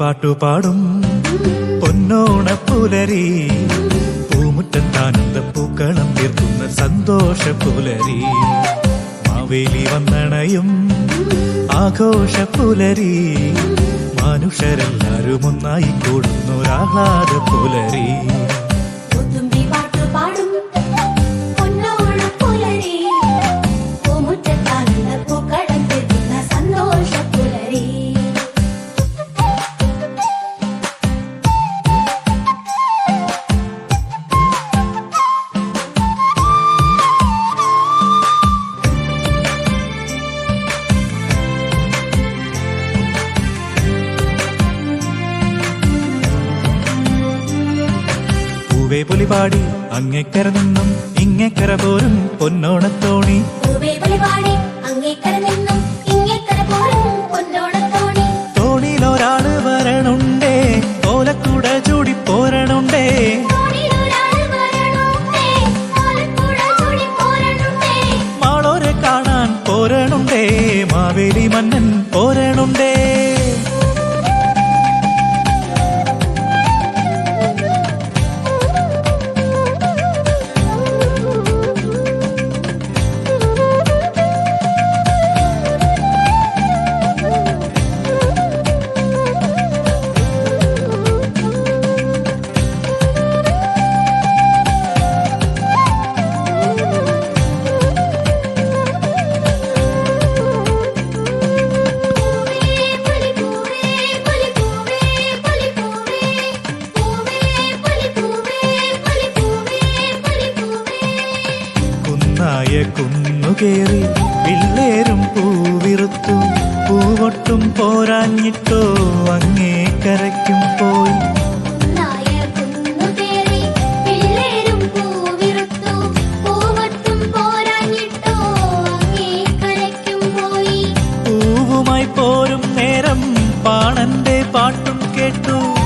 പാട്ടുപാടും. പൊന്നോണ പുലരി പൂമുറ്റം താനന്ദ പൂക്കളം തീർക്കുന്ന സന്തോഷ പുലരി മാവേലി വന്നണയും ആഘോഷ പുലരി മനുഷ്യരെല്ലാരും ഒന്നായി കൂടുന്നൊരാഹ്ലാദ പുലരി അങ്ങേക്കര നിന്നും ഇങ്ങേക്കര പോലും പൊന്നോണത്തോണി. കുന്നുകേറി വില്ലേരും പൂവിറുത്തു. പൂവൊട്ടും പോരാഞ്ഞിട്ടോ അങ്ങേ കരയ്ക്കും പോയി. പോരും നേരം പാണന്റെ പാട്ടും കേട്ടു.